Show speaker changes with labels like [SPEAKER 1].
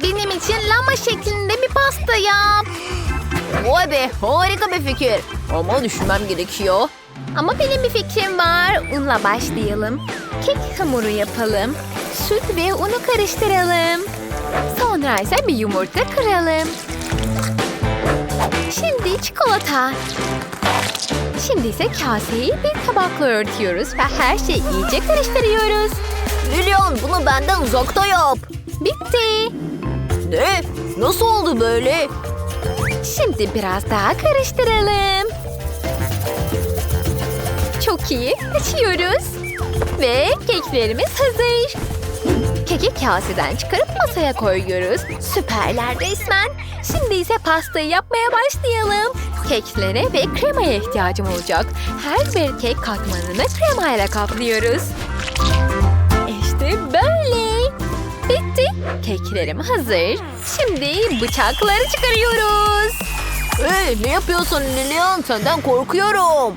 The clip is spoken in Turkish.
[SPEAKER 1] Benim için lama şeklinde bir pasta yap.
[SPEAKER 2] Vay be harika bir fikir. Ama düşünmem gerekiyor.
[SPEAKER 1] Ama benim bir fikrim var. Unla başlayalım. Kek hamuru yapalım. Süt ve unu karıştıralım. Sonra ise bir yumurta kıralım. Şimdi çikolata. Şimdi ise kaseyi bir tabakla örtüyoruz ve her şeyi iyice karıştırıyoruz.
[SPEAKER 2] Lilian bunu benden uzakta yap.
[SPEAKER 1] Bitti.
[SPEAKER 2] Ne? Nasıl oldu böyle?
[SPEAKER 1] Şimdi biraz daha karıştıralım. Çok iyi. Açıyoruz. Ve keklerimiz hazır. Keki kaseden çıkarıp masaya koyuyoruz. Süperler resmen. Şimdi ise pastayı yapmaya başlayalım. Keklere ve kremaya ihtiyacım olacak. Her bir kek katmanını kremayla kaplıyoruz. Bitti. Keklerim hazır. Şimdi bıçakları çıkarıyoruz.
[SPEAKER 2] Hey ne yapıyorsun Lilian? Senden korkuyorum.